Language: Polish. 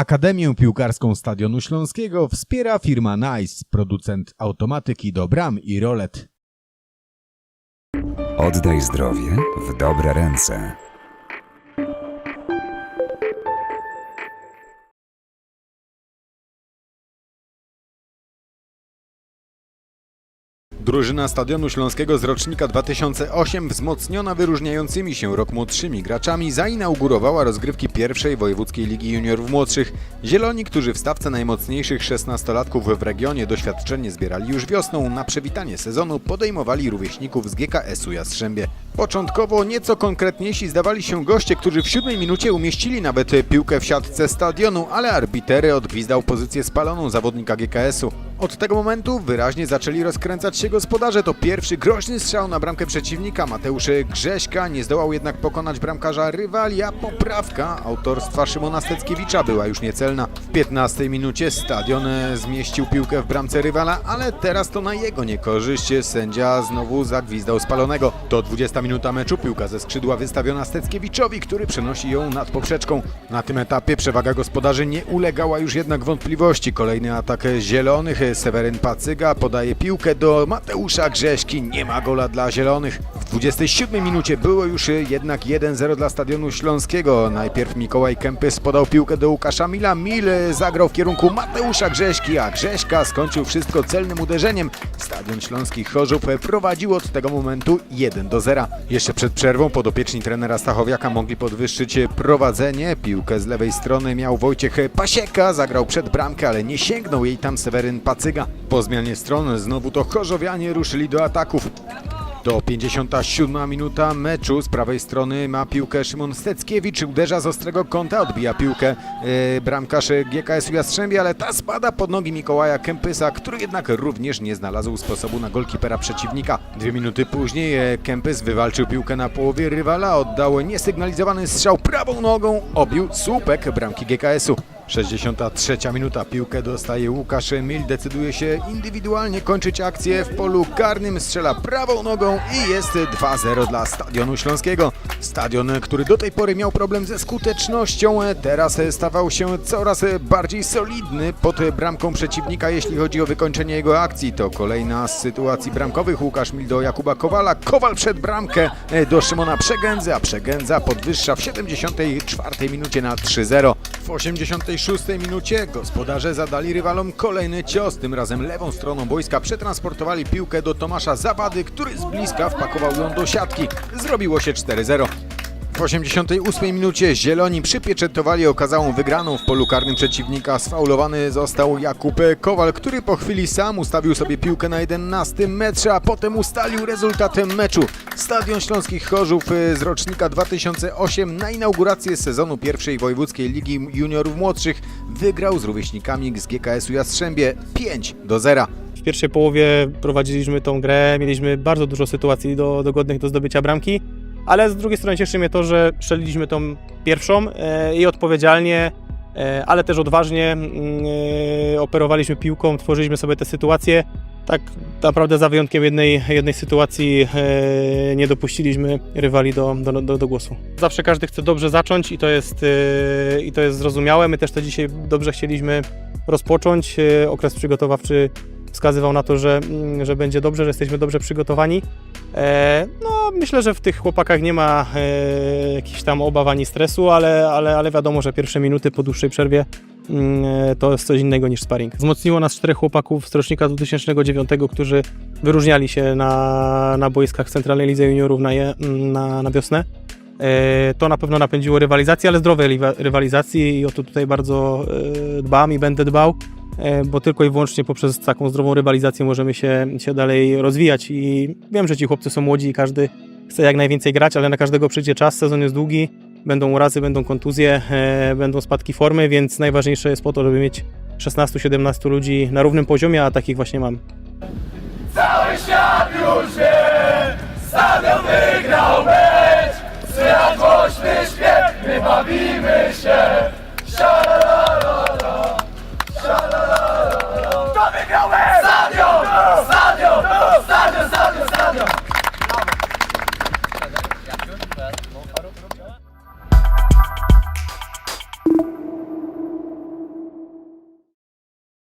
Akademię Piłkarską Stadionu Śląskiego wspiera firma Nice, producent automatyki do bram i rolet. Oddaj zdrowie w dobre ręce. Drużyna Stadionu Śląskiego z rocznika 2008, wzmocniona wyróżniającymi się rok młodszymi graczami, zainaugurowała rozgrywki pierwszej Wojewódzkiej Ligi Juniorów Młodszych. Zieloni, którzy w stawce najmocniejszych 16-latków w regionie doświadczenie zbierali już wiosną, na przywitanie sezonu podejmowali rówieśników z GKS-u Jastrzębie. Początkowo nieco konkretniejsi zdawali się goście, którzy w siódmej minucie umieścili nawet piłkę w siatce stadionu, ale arbiter odgwizdał pozycję spaloną zawodnika GKS-u. Od tego momentu wyraźnie zaczęli rozkręcać się gospodarze. To pierwszy groźny strzał na bramkę przeciwnika. Mateusz Grześka nie zdołał jednak pokonać bramkarza rywali, a poprawka autorstwa Szymona Steckiewicza była już niecelna. W 15 minucie stadion zmieścił piłkę w bramce rywala, ale teraz to na jego niekorzyść sędzia znowu zagwizdał spalonego. To 20 minuta meczu, piłka ze skrzydła wystawiona Steckiewiczowi, który przenosi ją nad poprzeczką. Na tym etapie przewaga gospodarzy nie ulegała już jednak wątpliwości. Kolejny atak zielonych. Seweryn Pacyga podaje piłkę do Mateusza Grześki. Nie ma gola dla zielonych. W 27 minucie było już jednak 1-0 dla Stadionu Śląskiego. Najpierw Mikołaj Kempys podał piłkę do Łukasza Mila. Mil zagrał w kierunku Mateusza Grześki, a Grześka skończył wszystko celnym uderzeniem. Stadion Śląskich Chorzów prowadził od tego momentu 1 do 0. Jeszcze przed przerwą podopieczni trenera Stachowiaka mogli podwyższyć prowadzenie. Piłkę z lewej strony miał Wojciech Pasieka, zagrał przed bramkę, ale nie sięgnął jej tam Seweryn Pacyga. Po zmianie stron znowu to Chorzowianie ruszyli do ataków. To 57 minuta meczu. Z prawej strony ma piłkę Szymon Steckiewicz. Uderza z ostrego kąta, odbija piłkę e, bramkarz GKS-u ale ta spada pod nogi Mikołaja Kempysa, który jednak również nie znalazł sposobu na golkipera przeciwnika. Dwie minuty później e, Kempys wywalczył piłkę na połowie rywala, oddał niesygnalizowany strzał prawą nogą, obił słupek bramki GKS-u. 63 minuta. Piłkę dostaje Łukasz Mil. Decyduje się indywidualnie kończyć akcję w polu karnym. Strzela prawą nogą i jest 2-0 dla Stadionu Śląskiego. Stadion, który do tej pory miał problem ze skutecznością, teraz stawał się coraz bardziej solidny pod bramką przeciwnika, jeśli chodzi o wykończenie jego akcji. To kolejna z sytuacji bramkowych. Łukasz Mil do Jakuba Kowala. Kowal przed bramkę do Szymona Przegędzy, a Przegędza podwyższa w 74 minucie na 3-0. W 86 minucie gospodarze zadali rywalom kolejny cios. Tym razem lewą stroną boiska przetransportowali piłkę do Tomasza Zawady, który z bliska wpakował ją do siatki. Zrobiło się 4-0. W 88 minucie Zieloni przypieczętowali okazałą wygraną w polu karnym przeciwnika. Sfaulowany został Jakub Kowal, który po chwili sam ustawił sobie piłkę na 11 metrze, a potem ustalił rezultatem meczu. Stadion Śląskich Chorzów y, z rocznika 2008 na inaugurację sezonu pierwszej Wojewódzkiej Ligi Juniorów Młodszych wygrał z rówieśnikami z GKS-u Jastrzębie 5 do 0. W pierwszej połowie prowadziliśmy tą grę, mieliśmy bardzo dużo sytuacji do, dogodnych do zdobycia bramki, ale z drugiej strony cieszy mnie to, że strzeliliśmy tą pierwszą e, i odpowiedzialnie, e, ale też odważnie mm, e, operowaliśmy piłką, tworzyliśmy sobie te sytuacje. Tak naprawdę za wyjątkiem jednej, jednej sytuacji nie dopuściliśmy rywali do, do, do, do głosu. Zawsze każdy chce dobrze zacząć i to, jest, i to jest zrozumiałe. My też to dzisiaj dobrze chcieliśmy rozpocząć. Okres przygotowawczy wskazywał na to, że, mm, że będzie dobrze, że jesteśmy dobrze przygotowani. E, myślę, że w tych chłopakach nie ma e, jakichś tam obaw ani stresu, ale, ale, ale wiadomo, że pierwsze minuty po dłuższej przerwie mm, e, to jest coś innego niż sparring. Wzmocniło nas czterech chłopaków z rocznika 2009, którzy wyróżniali się na, na boiskach Centralnej Lidze Juniorów na, je, na, na wiosnę. E, To na pewno napędziło rywalizację, ale zdrowej rywalizacji i o to tutaj bardzo e, dbam i będę dbał E, bo tylko i wyłącznie poprzez taką zdrową rywalizację możemy się, się dalej rozwijać. I wiem, że ci chłopcy są młodzi i każdy chce jak najwięcej grać, ale na każdego przyjdzie czas, sezon jest długi, będą urazy, będą kontuzje, e, będą spadki formy, więc najważniejsze jest po to, żeby mieć 16-17 ludzi na równym poziomie, a takich właśnie mam. Cały świat już wie, Stadion wygrał mecz, słychać głośny śpiew, my bawimy się, siada